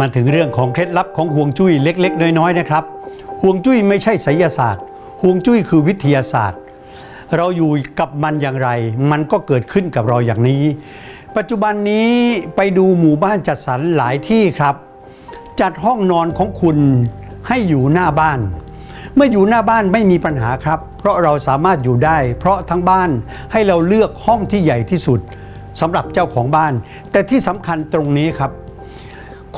มาถึงเรื่องของเคล็ดลับของห่วงจุ้ยเล็ก ๆ น้อยๆนะครับห่วงจุ้ยไม่ใช่ไสยศาสตร์ห่วงจุ้ยคือวิทยาศาสตร์ เราอยู่กับมันอย่างไร มันก็เกิดขึ้นกับเราอย่างนี้ ปัจจุบันนี้ไปดูหมู่บ้านจัดสรรหลายที่ครับ จัดห้องนอนของคุณให้อยู่หน้าบ้าน เมื่ออยู่หน้าบ้านไม่มีปัญหาครับ เพราะเราสามารถอยู่ได้ เพราะทั้งบ้านให้เราเลือกห้องที่ใหญ่ที่สุดสำหรับเจ้าของบ้าน แต่ที่สำคัญตรงนี้ครับ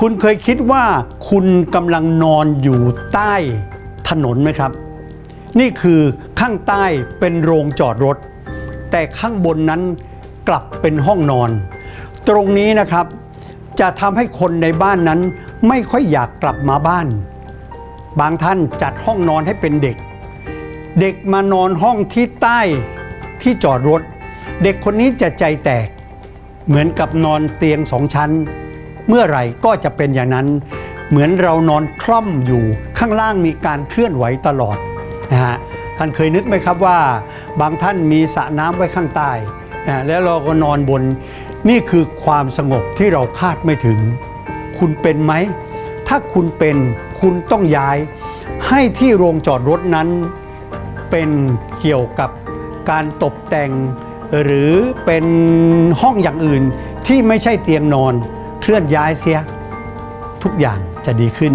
คุณเคยคิดว่าคุณกำลังนอนอยู่ใต้ถนนไหมครับ นี่คือข้างใต้เป็นโรงจอดรถ แต่ข้างบนนั้นกลับเป็นห้องนอน ตรงนี้นะครับ จะทำให้คนในบ้านนั้นไม่ค่อยอยากกลับมาบ้าน บางท่านจัดห้องนอนให้เป็นเด็ก เด็กมานอนห้องที่ใต้ที่จอดรถ เด็กคนนี้จะใจแตก เหมือนกับนอนเตียงสองชั้น เมื่อไหร่ก็จะเป็นอย่างนั้น เหมือนเรานอนคล่อมอยู่ข้างล่างมีการเคลื่อนไหวตลอดนะฮะท่านเคยนึกไหมครับว่า บางท่านมีสระน้ำไว้ข้างใต้นะแล้วเราก็นอนบนนี่คือความสงบที่เราคาดไม่ถึง คุณเป็นไหม ถ้าคุณเป็นคุณต้องย้าย ให้ที่โรงจอดรถนั้น เป็นเกี่ยวกับการตกแต่ง หรือเป็นห้องอย่างอื่นที่ไม่ใช่เตียงนอน ลื่อนย้ายเสีย ทุกอย่างจะดีขึ้น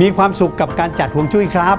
มีความสุขกับการจัดห่วงจุ้ยครับ